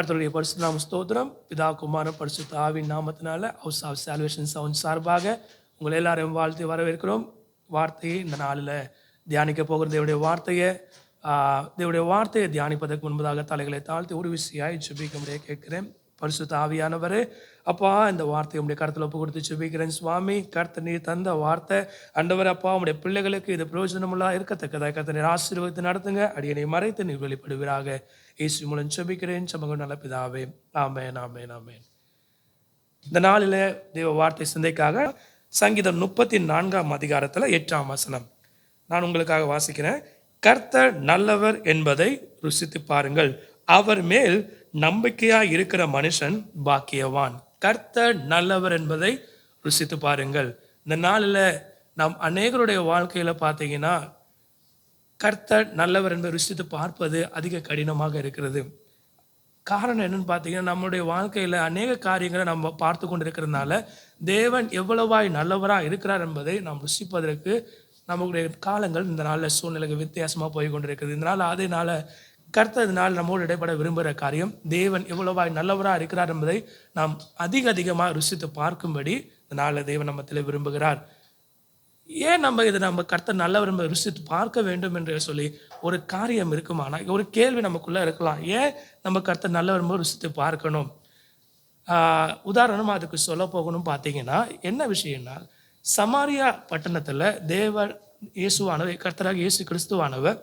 கர்த்தருடைய பரிசு நாம ஸ்தோத்திரம். பிதா குமாரம் பரிசுத்த ஆவின் நாமத்தினால ஹவுஸ் ஆஃப் சால்வேஷன் சவுண்ட் சார்பாக உங்களை எல்லாரையும் வாழ்த்து வரவேற்கிறோம். வார்த்தையை இந்த நாளில் தியானிக்க போகிற தேவடைய வார்த்தையை தேவடைய வார்த்தையை தியானிப்பதற்கு முன்பதாக தலைகளை தாழ்த்தி ஒரு விஷயாய் ஜெபிக்க முடிய கேட்கிறேன். பரிசுத்த ஆவியானவரே. அப்பா இந்த வார்த்தை உடைய கருத்தில் ஒப்பு கொடுத்து சுபிக்கிறேன் சுவாமி. கர்த்த நீர் தந்த வார்த்தை. அண்டவர் அப்பா உடைய பிள்ளைகளுக்கு இது பிரயோஜனமுள்ளா இருக்கத்தக்கதாக கர்த்த நீர் ஆசீர்வதித்து நடத்துங்க. அடியனை மறைத்து நீர் வெளிப்படுவீராக. இயேசு மூலம் சுபிக்கிறேன் சமங்க நல்ல பிதாவே. ஆமேன் ஆமேன் இந்த நாளில் தேவ வார்த்தை சிந்தைக்காக சங்கீதம் முப்பத்தி நான்காம் அதிகாரத்தில் எட்டாம் வசனம். நான் உங்களுக்காக வாசிக்கிறேன். கர்த்தர் நல்லவர் என்பதை ருசித்து பாருங்கள். அவர் மேல் நம்பிக்கையா இருக்கிற மனுஷன் பாக்கியவான். கர்த்தர் நல்லவர் என்பதை ருசித்து பாருங்கள். இந்த நாளில் நம் அநேகருடைய வாழ்க்கையில பார்த்தீங்கன்னா கர்த்தர் நல்லவர் என்பதை ருசித்து பார்ப்பது அதிக கடினமாக இருக்கிறது. காரணம் என்னன்னு பார்த்தீங்கன்னா நம்மளுடைய வாழ்க்கையில் அநேக காரியங்களை நம்ம பார்த்து கொண்டு இருக்கிறதுனால தேவன் எவ்வளவாய் நல்லவராக இருக்கிறார் என்பதை நாம் ருசிப்பதற்கு நம்மளுடைய காலங்கள் இந்த நாளில் சூழ்நிலைக்கு வித்தியாசமாக போய் கொண்டிருக்கிறது இதனால் அதனால கர்த்தர் இதனால் நம்மோடு இடைப்பட விரும்புகிற காரியம் தேவன் எவ்வளவாய் நல்லவராக இருக்கிறார் என்பதை நாம் அதிக அதிகமாக ருசித்து பார்க்கும்படி இந்த நாளில் தேவன் நம்மத்தில் விரும்புகிறார். ஏன் நம்ம இதை நம்ம கர்த்தர் நல்லவர் ருசித்து பார்க்க வேண்டும் என்று சொல்லி ஒரு காரியம் இருக்குமானா? ஒரு கேள்வி நமக்குள்ளே இருக்கலாம். ஏன் நம்ம கர்த்தர் நல்லவர் ருசித்து பார்க்கணும்? உதாரணமாக அதுக்கு சொல்ல போகணும் பார்த்தீங்கன்னா என்ன விஷயம்னா சமாரியா பட்டணத்தில் தேவ இயேசுவானவர் கர்த்தராக இயேசு கிறிஸ்துவானவர்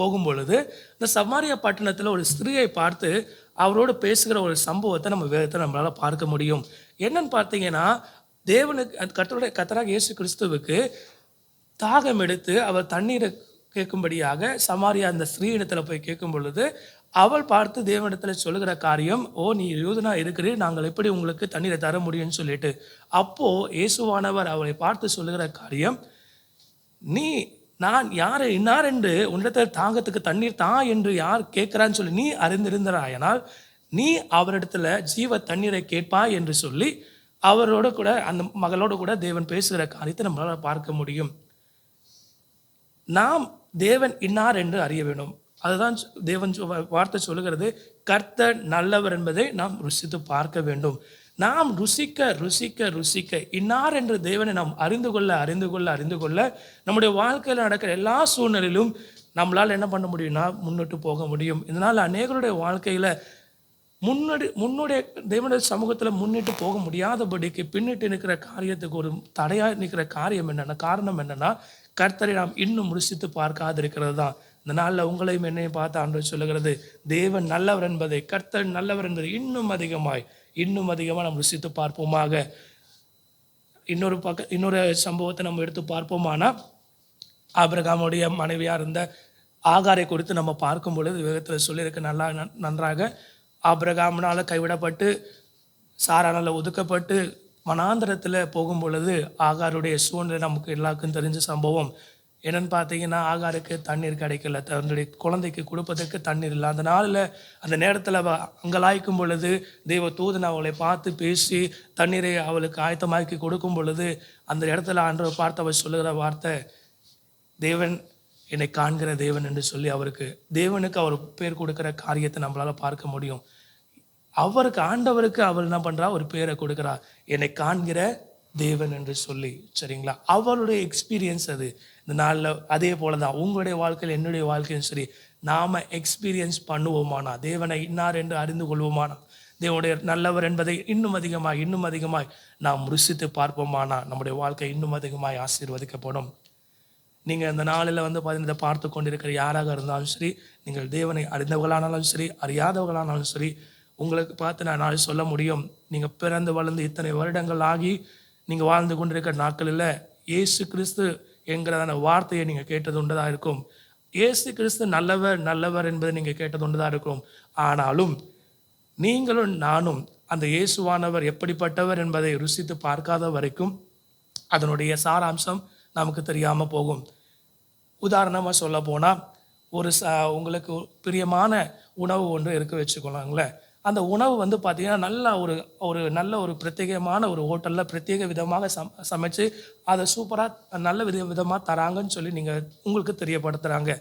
போகும் பொழுது இந்த சமாரியா பட்டணத்தில் ஒரு ஸ்திரீயை பார்த்து அவரோடு பேசுகிற ஒரு சம்பவத்தை நம்ம வேதத்தை நம்மளால் பார்க்க முடியும். என்னன்னு பார்த்தீங்கன்னா தேவனுக்கு அந்த கத்தருடைய கர்த்தராக இயேசு கிறிஸ்துவுக்கு தாகம் எடுத்து அவர் தண்ணீரை கேட்கும்படியாக சமாரியா அந்த ஸ்ரீ போய் கேட்கும் பொழுது அவள் பார்த்து தேவனிடத்தில் சொல்லுகிற காரியம் ஓ நீ யூதனா இருக்கிறீர் நாங்கள் எப்படி உங்களுக்கு தண்ணீரை தர முடியும்னு சொல்லிட்டு. அப்போது இயேசுவானவர் அவளை பார்த்து சொல்லுகிற காரியம் நீ நான் யார் இன்னார் என்று உன்னிடத்தில் தாகத்துக்கு தண்ணீர் தா என்று யார் கேட்கிறான்னு சொல்லி நீ அறிந்திருந்தாயனால் நீ அவரிடத்துல ஜீவ தண்ணீரை கேட்பாய் என்று சொல்லி அவரோட கூட அந்த மகளோட கூட தேவன் பேசுகிற காரியத்தை நம்மளால் பார்க்க முடியும். நாம் தேவன் இன்னார் என்று அறிய வேண்டும். அதுதான் தேவன் வார்த்தை சொல்லுகிறது கர்த்தர் நல்லவர் என்பதை நாம் ருசித்து பார்க்க வேண்டும். நாம் ருசிக்க ருசிக்க ருசிக்க இன்னார் என்று தேவனை நாம் அறிந்து கொள்ள அறிந்து கொள்ள அறிந்து கொள்ள நம்முடைய வாழ்க்கையில் நடக்கிற எல்லா சூழ்நிலையிலும் நம்மளால் என்ன பண்ண முடியும்னா முன்னிட்டு போக முடியும். இதனால் அநேகருடைய வாழ்க்கையில் முன்னாடி முன்னுடைய தேவனுடைய சமூகத்தில் முன்னிட்டு போக முடியாதபடிக்கு பின்னிட்டு நிற்கிற காரியத்துக்கு ஒரு தடையாக நிற்கிற காரியம் என்னென்ன காரணம் என்னென்னா கர்த்தரை நாம் இன்னும் ருசித்து பார்க்காது இருக்கிறது தான் இந்த நாளில் உங்களையும் என்னையும் பார்த்து ஆண்டு சொல்லுகிறது தேவன் நல்லவர் என்பதை கர்த்தர் நல்லவர் என்பதை இன்னும் அதிகமாய் இன்னும் அதிகமாக நம்ம ருசித்து பார்ப்போமாக. இன்னொரு பக்க இன்னொரு சம்பவத்தை நம்ம எடுத்து பார்ப்போமானா ஆபிரகாமுடைய மனைவியா இருந்த ஆகாரை குறித்து நம்ம பார்க்கும் பொழுது வேதத்தில் சொல்லியிருக்கு நல்லா நன்- நன்றாக. ஆபிரகாம்னால கைவிடப்பட்டு சாரானால் ஒதுக்கப்பட்டு வனாந்தரத்தில் போகும் பொழுது ஆகாருடைய சூழ்நிலை நமக்கு எல்லாருக்கும் தெரிஞ்ச சம்பவம். என்னன்னு பார்த்தீங்கன்னா ஆகாருக்கு தண்ணீர் கிடைக்கல. தன்னுடைய குழந்தைக்கு கொடுப்பதற்கு தண்ணீர் இல்லை. அந்த நாளில் அந்த நேரத்தில் அவ அங்கலாய்க்கும் பொழுது தெய்வ தூதன் அவளை பார்த்து பேசி தண்ணீரை அவளுக்கு ஆயத்தமாக்கி கொடுக்கும் பொழுது அந்த இடத்துல ஆண்டவர் பார்த்து அவர் சொல்லுகிற வார்த்தை தேவன் என்னை காண்கிற தேவன் என்று சொல்லி அவருக்கு தேவனுக்கு அவர் பேர் கொடுக்குற காரியத்தை நம்மளால பார்க்க முடியும். அவருக்கு ஆண்டவருக்கு அவள் என்ன பண்றா? ஒரு பேரை கொடுக்குறா. என்னை காண்கிற தேவன் என்று சொல்லி. சரிங்களா? அவளுடைய எக்ஸ்பீரியன்ஸ் அது. இந்த நாளில் அதே போல தான் உங்களுடைய வாழ்க்கையில் என்னுடைய வாழ்க்கையும் சரி நாம் எக்ஸ்பீரியன்ஸ் பண்ணுவோமானா தேவனை இன்னார் என்று அறிந்து கொள்வோமானா தேவனுடைய நல்லவர் என்பதை இன்னும் அதிகமாய் இன்னும் அதிகமாய் நாம் ருசித்து பார்ப்போமானா நம்முடைய வாழ்க்கை இன்னும் அதிகமாய் ஆசீர்வதிக்கப்படும். நீங்கள் இந்த நாளில் வந்து பார்த்தீங்கன்னா இதை பார்த்து கொண்டிருக்கிற யாராக இருந்தாலும் சரி நீங்கள் தேவனை அறிந்தவர்களானாலும் சரி அறியாதவர்களானாலும் சரி உங்களுக்கு பார்த்து நான் நாளை சொல்ல முடியும். நீங்கள் பிறந்து வளர்ந்து இத்தனை வருடங்கள் ஆகி நீங்கள் வாழ்ந்து கொண்டிருக்கிற நாட்களில் இயேசு கிறிஸ்து என்கிறதான வார்த்தையை நீங்கள் கேட்டது உண்டுதான் இருக்கும்? இயேசு கிறிஸ்து நல்லவர் நல்லவர் என்பதை நீங்கள் கேட்டது உண்டதாக இருக்கும். ஆனாலும் நீங்களும் நானும் அந்த இயேசுவானவர் எப்படிப்பட்டவர் என்பதை ருசித்து பார்க்காத வரைக்கும் அதனுடைய சாராம்சம் நமக்கு தெரியாமல் போகும். உதாரணமாக சொல்ல போனால் ஒரு ச உங்களுக்கு பிரியமான உணவு ஒன்று இருக்க வச்சுக்கோங்களேன். அந்த உணவு வந்து பார்த்திங்கன்னா நல்லா ஒரு ஒரு நல்ல ஒரு பிரத்யேகமான ஒரு ஹோட்டலில் பிரத்யேக விதமாக சம் சமைச்சு அதை சூப்பராக நல்ல வித விதமாக தராங்கன்னு சொல்லி நீங்கள் உங்களுக்கு தெரியப்படுத்துகிறாங்க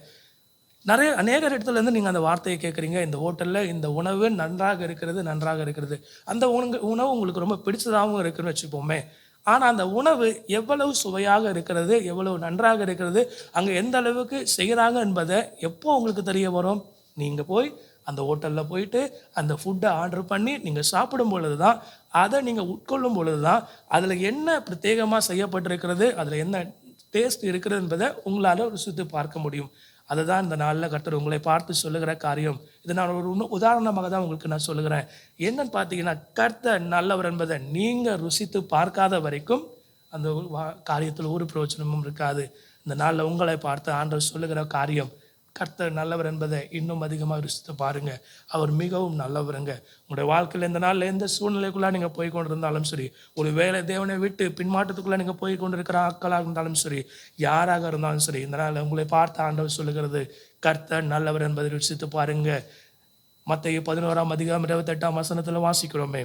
நிறைய அநேக இடத்துல இருந்து நீங்கள் அந்த வார்த்தையை கேட்குறீங்க இந்த ஹோட்டலில் இந்த உணவு நன்றாக இருக்கிறது நன்றாக இருக்கிறது. அந்த உணவு உணவு உங்களுக்கு ரொம்ப பிடிச்சதாகவும் இருக்குன்னு வச்சுப்போமே. ஆனால் அந்த உணவு எவ்வளவு சுவையாக இருக்கிறது எவ்வளவு நன்றாக இருக்கிறது அங்கே எந்த அளவுக்கு செய்கிறாங்க என்பதை எப்போ உங்களுக்கு தெரிய வரும்? நீங்கள் போய் அந்த ஹோட்டலில் போயிட்டு அந்த ஃபுட்டை ஆர்டர் பண்ணி நீங்கள் சாப்பிடும் பொழுது தான் அதை நீங்கள் உட்கொள்ளும் பொழுது தான் அதில் என்ன பிரத்யேகமாக செய்யப்பட்டிருக்கிறது அதில் என்ன டேஸ்ட் இருக்கிறது என்பதை உங்களால் ருசித்து பார்க்க முடியும். அதுதான் இந்த நாளில் கர்த்தர் உங்களை பார்த்து சொல்லுகிற காரியம். இது நான் ஒரு உதாரணமாக தான் உங்களுக்கு நான் சொல்லுகிறேன். என்னன்னு பார்த்தீங்கன்னா கர்த்தர் நல்லவர் என்பதை நீங்கள் ருசித்து பார்க்காத வரைக்கும் அந்த ஒரு வா- காரியத்தில் ஒரு பிரயோஜனமும் இருக்காது. இந்த நாளில் உங்களை பார்த்து ஆண்டவர் சொல்லுகிற காரியம் கர்த்தர் நல்லவர் என்பதை இன்னும் அதிகமாக ருசித்து பாருங்கள் அவர் மிகவும் நல்லவருங்க. உங்களுடைய வாழ்க்கையில் இந்த நாளில் எந்த சூழ்நிலைக்குள்ளே நீங்கள் போய் கொண்டிருந்தாலும் சரி ஒரு வேலை தேவனை விட்டு பின்மாற்றத்துக்குள்ளே நீங்கள் போய் கொண்டிருக்கிற ஆட்களாக இருந்தாலும் சரி யாராக இருந்தாலும் சரி இந்த நாளில் உங்களை பார்த்து ஆண்டவர் சொல்லுகிறது கர்த்தர் நல்லவர் என்பதை ருசித்து பாருங்கள் மற்ற பதினோராம் அதிகாரம் இருபத்தெட்டாம் வசனத்தில் வாசிக்கிறோமே.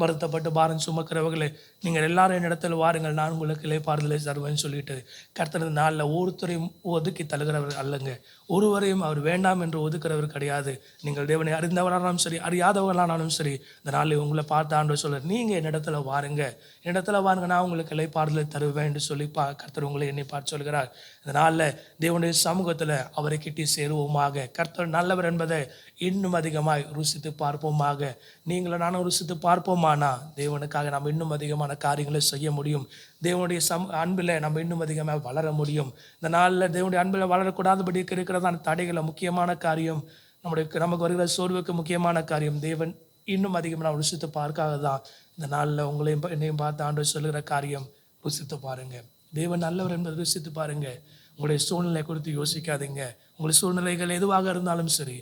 வருத்தப்பட்டு பாரம் சுமக்கிறவர்களே நீங்கள் எல்லாரும் என்னிடத்தில் வாருங்கள் நான் உங்களுக்கு இலைப்பாறுதலை தருவேன்னு சொல்லிட்டு கர்த்தர் இந்த நாளில் ஒருத்தரையும் ஒதுக்கி தழுகிறவர் அல்லங்க. ஒருவரையும் அவர் வேண்டாம் என்று ஒதுக்குறவர் கிடையாது. நீங்கள் தேவனை அறிந்தவரானாலும் சரி அறியாதவர்களானாலும் சரி இந்த நாளில் உங்களை பார்த்து ஆண்டு சொல்ல நீங்கள் என்னிடத்துல வாருங்க. என்னிடத்துல வாருங்க நான் உங்களுக்கு இலைப்பாறுதலை தருவேன் என்று சொல்லி பா கர்த்தர் உங்களை என்னை பார்த்து சொல்கிறார். இந்த நாளில் தேவனுடைய சமூகத்தில் அவரை கிட்டி சேருவோமாக. கர்த்தர் நல்லவர் என்பதை இன்னும் அதிகமாக ருசித்து பார்ப்போமாக. நீங்களும் நானும் ருசித்து பார்ப்போமானா? தேவனுக்காக நாம் இன்னும் அதிகமான காரியங்களை செய்ய முடியும். தேவனுடைய சம் அன்பில் நம்ம இன்னும் அதிகமாக வளர முடியும். இந்த நாளில் தேவனுடைய அன்பில் வளரக்கூடாதபடி இருக்கிறதான தடைகளை முக்கியமான காரியம் நம்முடைய நமக்கு வருகிற சோர்வுக்கு முக்கியமான காரியம் தேவன் இன்னும் அதிகமாக நாம் ருசித்து பார்க்காத தான். இந்த நாளில் உங்களையும் என்னையும் பார்த்து ஆண்டு சொல்லுகிற காரியம் ருசித்து பாருங்க. தேவன் நல்லவர் என்பதை ருசித்து பாருங்க. உங்களுடைய சூழ்நிலை குறித்து யோசிக்காதீங்க. உங்களுடைய சூழ்நிலைகள் எதுவாக இருந்தாலும் சரி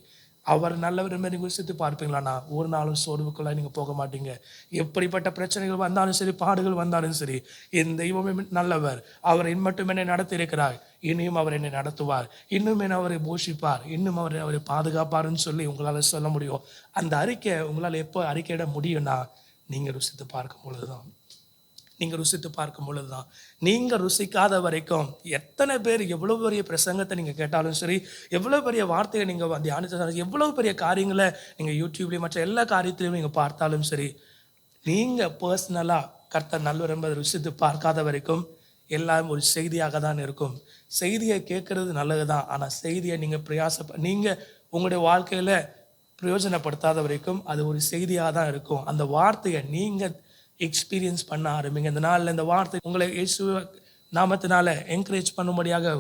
அவர் நல்லவர் மாதிரி நீங்கள் ருசித்து பார்ப்பீங்களாண்ணா ஒரு நாளும் சோர்வுக்குள்ளே நீங்கள் போக மாட்டீங்க. எப்படிப்பட்ட பிரச்சனைகள் வந்தாலும் சரி பாடுகள் வந்தாலும் சரி என் தெய்வமே நல்லவர். அவர் மட்டும் என்னை நடத்தியிருக்கிறார் இனியும் அவர் என்னை நடத்துவார். இன்னும் என்னை அவரை போஷிப்பார். இன்னும் அவர் அவரை பாதுகாப்பாருன்னு சொல்லி உங்களால் சொல்ல முடியும். அந்த அறிக்கை உங்களால் எப்போ அறிக்கையிட முடியும்னா நீங்கள் ருசித்து பார்க்கும் பொழுதுதான். நீங்கள் ருசித்து பார்க்கும் பொழுது தான் நீங்கள் ருசிக்காத வரைக்கும் எத்தனை பேர் எவ்வளோ பெரிய பிரசங்கத்தை நீங்கள் கேட்டாலும் சரி எவ்வளோ பெரிய வார்த்தையை நீங்கள் தியானித்தாலும் எவ்வளோ பெரிய காரியங்களை நீங்கள் யூடியூப்லேயும் மற்ற எல்லா காரியத்திலையும் நீங்கள் பார்த்தாலும் சரி நீங்கள் பர்சனலாக கர்த்தர் நல்லவர் என்பதை ருசித்து பார்க்காத வரைக்கும் எல்லாம் ஒரு செய்தியாக தான் இருக்கும். செய்தியை கேட்குறது நல்லது தான் ஆனால் செய்தியை நீங்கள் பிரயாச நீங்கள் உங்களுடைய வாழ்க்கையில் பிரயோஜனப்படுத்தாத வரைக்கும் அது ஒரு செய்தியாக தான் இருக்கும். அந்த வார்த்தையை நீங்கள் எக்ஸ்பீரியன்ஸ் பண்ண ஆரம்பிங்க. இந்த நாளில் இந்த வார்த்தை உங்களை இயேசு நாமத்தினால என்கரேஜ் பண்ணும்படியாக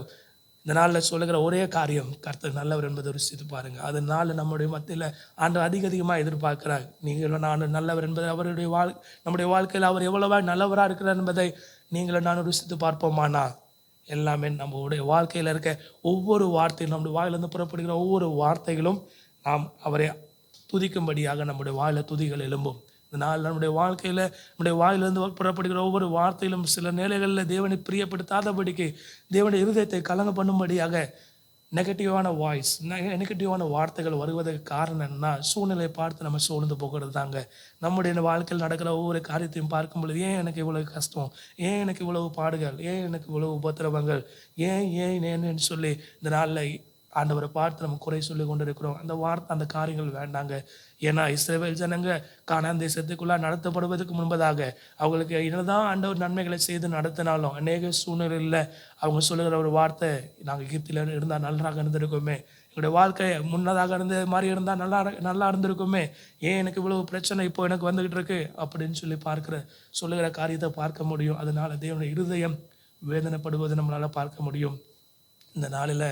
இந்த நாளில் சொல்லுகிற ஒரே காரியம் கர்த்தர் நல்லவர் என்பதை ருசித்து பாருங்க. நாள் நம்முடைய மத்தியில் ஆண்டு அதிக அதிகமாக எதிர்பார்க்கிறார். நீங்களும் நான் நல்லவர் என்பதை அவருடைய வாழ் நம்முடைய வாழ்க்கையில் அவர் எவ்வளவா நல்லவராக இருக்கிறார் என்பதை நீங்களும் நானும் ருசித்து பார்ப்போமானா? எல்லாமே நம்மளுடைய வாழ்க்கையில் இருக்க ஒவ்வொரு வார்த்தையும் நம்முடைய வாயிலிருந்து புறப்படுகிற ஒவ்வொரு வார்த்தைகளும் நாம் அவரை துதிக்கும்படியாக நம்முடைய வாயில துதிகள் எழும்பும். இந்த நாள் நம்முடைய வாழ்க்கையில் நம்முடைய வாயிலிருந்து புறப்படுகிற ஒவ்வொரு வார்த்தையிலும் சில நிலைகளில் தேவனை பிரியப்படுத்தாதபடிக்கு தேவனுடைய இருதயத்தை கலங்க பண்ணும்படியாக நெகட்டிவான வாய்ஸ் நெகட்டிவான வார்த்தைகள் வருவதற்கு காரணம் என்னன்னா சூழ்நிலையை பார்த்து நம்ம சூழ்ந்து போகிறது தாங்க நம்முடைய வாழ்க்கையில் நடக்கிற ஒவ்வொரு காரியத்தையும் பார்க்கும் பொழுது ஏன் எனக்கு இவ்வளவு கஷ்டம்? ஏன் எனக்கு இவ்வளவு பாடுகள்? ஏன் எனக்கு இவ்வளவு உபத்திரவங்கள்? ஏன் ஏன் ஏன்னு சொல்லி இந்த நாளில் ஆண்டவரை பார்த்து நம்ம குறை சொல்லி கொண்டு இருக்கிறோம் அந்த வார்த்தை அந்த காரியங்கள் வேண்டாங்க. ஏன்னா இஸ்ரேவேல் ஜனங்க கானான் தேசத்துக்குள்ள நடத்தப்படுவதற்கு முன்பதாக அவங்களுக்கு என்னதான் ஆண்டவர் நன்மைகளை செய்து நடத்தினாலும் அநேக சூழ்நிலையில் அவங்க சொல்லுகிற ஒரு வார்த்தை நாங்கள் எகிப்தில் இருந்தால் நன்றாக இருந்திருக்கோமே. எங்களுடைய வாழ்க்கை முன்னதாக இருந்த மாதிரி இருந்தால் நல்லா நல்லா இருந்திருக்குமே. ஏன் எனக்கு இவ்வளவு பிரச்சனை இப்போ எனக்கு வந்துகிட்டு இருக்கு? அப்படின்னு சொல்லி பார்க்குற சொல்லுகிற காரியத்தை பார்க்க முடியும். அதனால தேவனுடைய இருதயம் வேதனைப்படுவதை நம்மளால் பார்க்க முடியும். இந்த நாளில்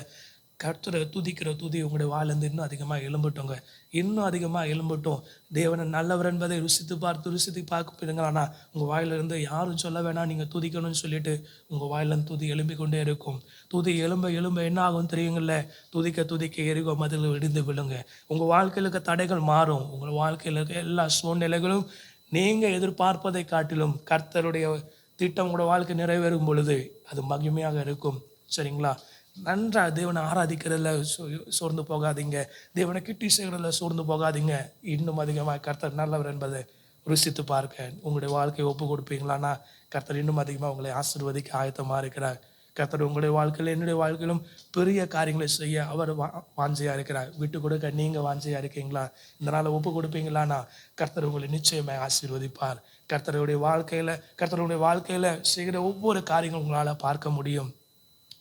கர்த்தரை துதிக்கிற துதி உங்களுடைய வாயிலிருந்து இன்னும் அதிகமாக எழும்பட்டோங்க இன்னும் அதிகமாக எழும்பட்டும். தேவனை நல்லவர் என்பதை ருசித்து பார்த்து ருசித்து பார்க்க பார்ப்பீங்களா உங்கள் வாயிலிருந்து யாரும் சொல்ல வேணாம். நீங்கள் துதிக்கணும்னு சொல்லிட்டு உங்கள் வாயிலிருந்து துதி எழும்பிக் கொண்டே இருக்கும். துதி எலும்ப எலும்ப என்ன ஆகும் தெரியுங்கள்ல? துதிக்க துதிக்க எரிகோ மதில் விடுந்து விழுங்க. உங்கள் வாழ்க்கையில் இருக்க தடைகள் மாறும். உங்கள் வாழ்க்கையில் இருக்க எல்லா சூழ்நிலைகளும் நீங்கள் எதிர்பார்ப்பதை காட்டிலும் கர்த்தருடைய திட்டம் உங்களோட வாழ்க்கை நிறைவேறும் பொழுது அது மகிமையாக இருக்கும். சரிங்களா? நன்றாக தேவனை ஆராதிக்கிறதுல சோ- சோர்ந்து போகாதீங்க. தேவனை கிட்டி செய்கிறதுல சோர்ந்து போகாதீங்க. இன்னும் அதிகமாக கர்த்தர் நல்லவர் என்பதை ருசித்து பார்க்க. உங்களுடைய வாழ்க்கையை ஒப்பு கொடுப்பீங்களான்னா கர்த்தர் இன்னும் அதிகமாக உங்களை ஆசிர்வதிக்க ஆயத்தமாக இருக்கிறார். கர்த்தர் உங்களுடைய வாழ்க்கையில் என்னுடைய வாழ்க்கையிலும் பெரிய காரியங்களை செய்ய அவர் வா வாஞ்சையாக இருக்கிறார். விட்டு கொடுக்க நீங்கள் வாஞ்சையாக இருக்கீங்களா? இந்த நாளை ஒப்பு கொடுப்பீங்களான்னா கர்த்தர் உங்களை நிச்சயமாக ஆசீர்வதிப்பார். கர்த்தருடைய வாழ்க்கையில் கர்த்தருடைய வாழ்க்கையில் செய்கிற ஒவ்வொரு காரியங்களும் உங்களால் பார்க்க முடியும்.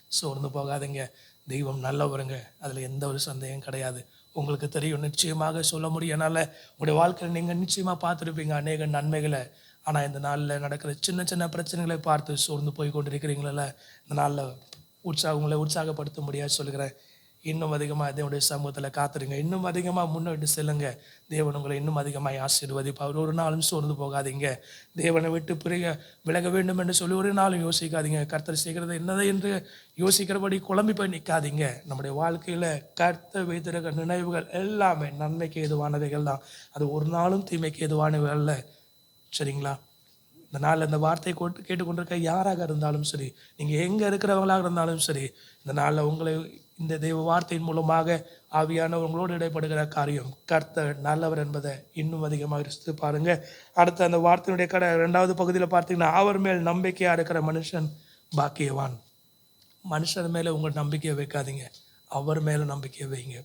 சோர்ந்து போகாதீங்க. தெய்வம் நல்லவருங்க. அதில் எந்த ஒரு சந்தேகம் கிடையாது. உங்களுக்கு தெரியும் நிச்சயமாக சொல்ல முடியும். என்னால் உங்களுடைய வாழ்க்கையில் நீங்கள் நிச்சயமாக பார்த்துருப்பீங்க அநேக நன்மைகளை. ஆனால் இந்த நாளில் நடக்கிற சின்ன சின்ன பிரச்சனைகளை பார்த்து சோர்ந்து போய் கொண்டிருக்கிறீங்கள இந்த நாளில் உற்சாக உங்களை உற்சாகப்படுத்த முடியாது சொல்கிறேன் இன்னும் அதிகமாக தேவனுடைய சமூகத்தில் காத்துருங்க. இன்னும் அதிகமாக முன்னோட்டு செல்லுங்க. தேவன் உங்களை இன்னும் அதிகமாக ஆசீர்வதிப்பார். ஒரு நாளும் சோர்ந்து போகாதீங்க. தேவனை விட்டு பிரிய விலக வேண்டும் என்று சொல்லி ஒரு நாளும் யோசிக்காதீங்க. கர்த்தர் செய்கிறது என்னது என்று யோசிக்கிறபடி குழம்பி போய் நிற்காதீங்க நம்முடைய வாழ்க்கையில் கர்த்தர் வைத்திருக்கிற நினைவுகள் எல்லாமே நன்மைக்கு ஏதுவானவைகள் தான். அது ஒரு நாளும் தீமைக்கு ஏதுவானவை சரிங்களா? இந்த நாளில் இந்த வார்த்தையை கொண்டு கேட்டுக்கொண்டிருக்க யாராக இருந்தாலும் சரி நீங்கள் எங்கே இருக்கிறவங்களாக இருந்தாலும் சரி இந்த நாளில் உங்களை இந்த தெய்வ வார்த்தையின் மூலமாக ஆவியான உங்களோடு இடைப்படுகிற காரியம் கர்த்தர் நல்லவர் என்பதை இன்னும் அதிகமாக ரசித்து பாருங்க. அடுத்த அந்த வார்த்தையினுடைய கடை ரெண்டாவது பகுதியில் பார்த்தீங்கன்னா அவர் மேல் நம்பிக்கையாக இருக்கிற மனுஷன் பாக்கியவான். மனுஷன் மேலே உங்கள் நம்பிக்கையை வைக்காதீங்க. அவர் மேலே நம்பிக்கையை வைங்க.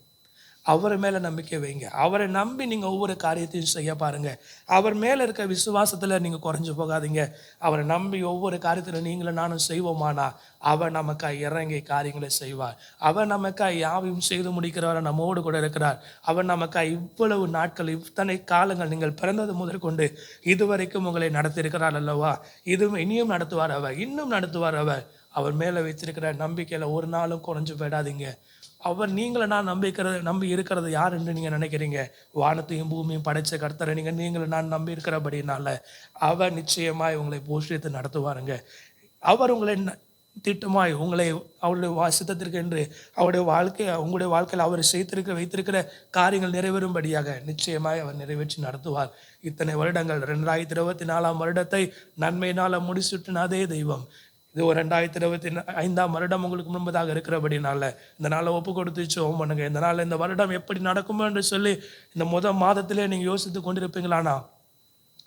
அவர் மேலே நம்பிக்கை வைங்க. அவரை நம்பி நீங்கள் ஒவ்வொரு காரியத்தையும் செய்ய பாருங்கள் அவர் மேலே இருக்க விசுவாசத்தில் நீங்கள் குறைஞ்சு போகாதீங்க. அவரை நம்பி ஒவ்வொரு காரியத்தில் நீங்களும் நானும் செய்வோமானா அவர் நமக்காக இறங்கி காரியங்களை செய்வார். அவர் நமக்காக யாவையும் செய்து முடிக்கிறவரை நம்மோடு கூட இருக்கிறார். அவர் நமக்காக இவ்வளவு நாட்கள் இத்தனை காலங்கள் நீங்கள் பிறந்தது முதற்கொண்டு இதுவரைக்கும் உங்களை நடத்தியிருக்கிறார் அல்லவா? இதுவும் இனியும் நடத்துவார் அவர் இன்னும் நடத்துவார் அவர். அவர் மேலே வைத்திருக்கிற நம்பிக்கையில் ஒரு நாளும் குறைஞ்சு போயிடாதீங்க. அவர் நீங்களை நான் நம்பிக்கிறது நம்பி இருக்கிறது யார் என்று நீங்கள் நினைக்கிறீங்க? வானத்தையும் பூமியும் படைச்ச கர்த்தரை நீங்கள் நீங்களை நான் நம்பி இருக்கிறபடினால அவர் நிச்சயமாய் உங்களை போஷித்து நடத்துவாருங்க. அவர் உங்களை ந- திட்டமாய் உங்களை அவருடைய வாசித்தத்திற்கு என்று அவருடைய வாழ்க்கை உங்களுடைய வாழ்க்கையில் அவர் செய்திருக்க வைத்திருக்கிற காரியங்கள் நிறைவேறும்படியாக நிச்சயமாய் அவர் நிறைவேற்றி நடத்துவார். இத்தனை வருடங்கள் ரெண்டாயிரத்தி இருபத்தி நாலாம் வருடத்தை நன்மையினால் முடிச்சுட்டின அதே தெய்வம். இது ஒரு ரெண்டாயிரத்தி இருபத்தி ஐந்தாம் வருடம் உங்களுக்கு முன்பதாக இருக்கிறபடினால இந்த நாளை ஒப்பு கொடுத்து ஜெபம் பண்ணுங்க. இந்த நாள் இந்த வருடம் எப்படி நடக்குமோ என்று சொல்லி இந்த முதல் மாதத்திலே நீங்கள் யோசித்து கொண்டிருப்பீங்களானா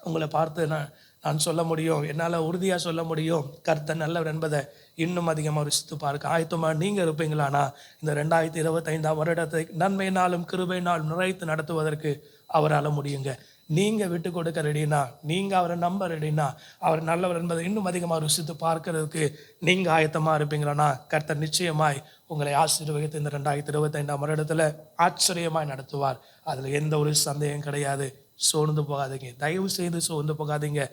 உங்களை பார்த்து நான் நான் சொல்ல முடியும். என்னால் உறுதியாக சொல்ல முடியும். கர்த்தர் நல்லவர் என்பதை இன்னும் அதிகமாக ருசித்து பார்க்க ஆயத்தமாக நீங்கள் இருப்பீங்களானா இந்த ரெண்டாயிரத்தி இருபத்தைந்தாம் வருடத்தை நன்மையினாலும் கிருபையினாலும் நிறைத்து நடத்துவதற்கு அவரால் முடியுங்க. நீங்கள் விட்டு கொடுக்க ரெடினா நீங்கள் அவரை நம்ப ரெடினா அவர் நல்லவர் என்பதை இன்னும் அதிகமாக ருசித்து பார்க்கறதுக்கு நீங்கள் ஆயத்தமாக இருப்பீங்களானா கர்த்தர் நிச்சயமாய் உங்களை ஆசீர்வகித்து இந்த ரெண்டாயிரத்தி இருபத்தைந்தாம் வருடத்தில் ஆச்சரியமாய் நடத்துவார். அதில் எந்த ஒரு சந்தேகம் கிடையாது. சோர்ந்து போகாதீங்க. தயவு செய்து சோர்ந்து போகாதீங்க.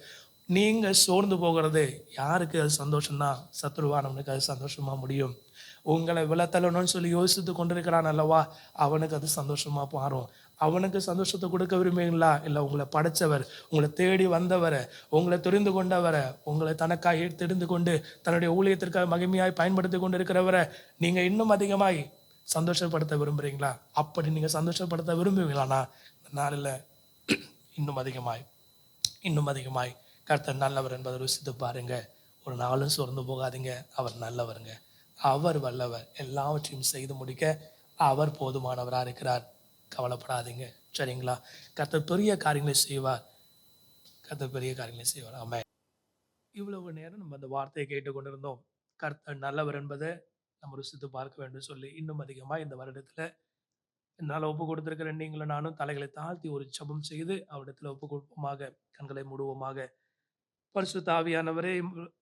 நீங்கள் சோர்ந்து போகிறது யாருக்கு அது சந்தோஷம்னா? சத்ருவானவனுக்கு அது சந்தோஷமாக முடியும். உங்களை விளத்தலணும்னு சொல்லி யோசித்து கொண்டிருக்கிறான் அல்லவா? அவனுக்கு அது சந்தோஷமாக மாறும். அவனுக்கு சந்தோஷத்தை கொடுக்க விரும்புவீங்களா இல்லை உங்களை படைச்சவர் உங்களை தேடி வந்தவரை உங்களை தெரிந்து கொண்டவரை உங்களை தனக்காக தெரிந்து கொண்டு தன்னுடைய ஊழியத்திற்காக மகிமையாய் பயன்படுத்தி கொண்டு இருக்கிறவரை நீங்கள் இன்னும் அதிகமாய் சந்தோஷப்படுத்த விரும்புகிறீங்களா? அப்படி நீங்கள் சந்தோஷப்படுத்த விரும்புவீங்களாண்ணா இந்த நாளில் இன்னும் அதிகமாய் இன்னும் அதிகமாய். கர்த்தர் நல்லவர் என்பதை ருசித்து பாருங்க. ஒரு நாளும் சோர்ந்து போகாதீங்க. அவர் நல்லவருங்க. அவர் வல்லவர். எல்லாவற்றையும் செய்து முடிக்க அவர் போதுமானவராக இருக்கிறார் கவலைப்படாதீங்க. சரிங்களா? கர்த்தர் பெரிய காரியங்களை செய்வார். கத்த பெரிய காரியங்களை செய்வார். ஆமென். இவ்வளவு நேரம் நம்ம அந்த வார்த்தையை கேட்டுக்கொண்டிருந்தோம். கர்த்தர் நல்லவர் என்பதை நம்ம ருசித்து பார்க்க வேண்டும் சொல்லி இன்னும் அதிகமாக இந்த வருடத்தில் என்னால் ஒப்பு கொடுத்துருக்கிற நீங்களும் நானும் தலைகளை தாழ்த்தி ஒரு சபம் செய்து அவரிடத்தில் ஒப்பு கொடுப்போமாக கண்களை மூடுவோமாக. பரிசு தாவியானவரே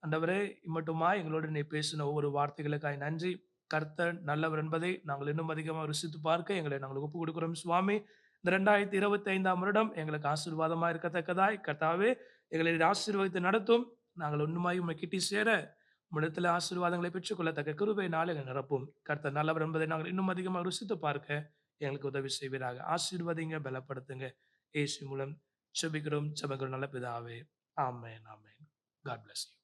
அந்தவரே இம்மட்டுமா எங்களோடு நீ பேசின ஒவ்வொரு வார்த்தைகளுக்காய் நன்றி. கர்த்தர் நல்லவர் என்பதை நாங்கள் இன்னும் அதிகமாக ருசித்து பார்க்க எங்களை நாங்கள் ஒப்பு கொடுக்கிறோம். சுவாமி இந்த ரெண்டாயிரத்தி இருபத்தி ஐந்தாம் வருடம் எங்களுக்கு ஆசீர்வாதமாக இருக்கத்தக்கதாய். கர்த்தாவே எங்களை ஆசீர்வாதத்தை நடத்தும். நாங்கள் ஒன்றுமாய் உண்மை கிட்டி சேர உம்மிடத்தில் ஆசீர்வாதங்களை பெற்றுக்கொள்ளத்தக்க கிருபை நாள் எங்கள் நிரப்பும். கர்த்தர் நல்லவர் என்பதை நாங்கள் இன்னும் அதிகமாக ருசித்து பார்க்க எங்களுக்கு உதவி செய்வீராக. ஆசீர்வதிங்க பலப்படுத்துங்க. ஏசி மூலம் செபிக்கிறோம். செபக்கிறோம் நல்ல பிதாவே. ஆமேன் ஆமேன். God bless you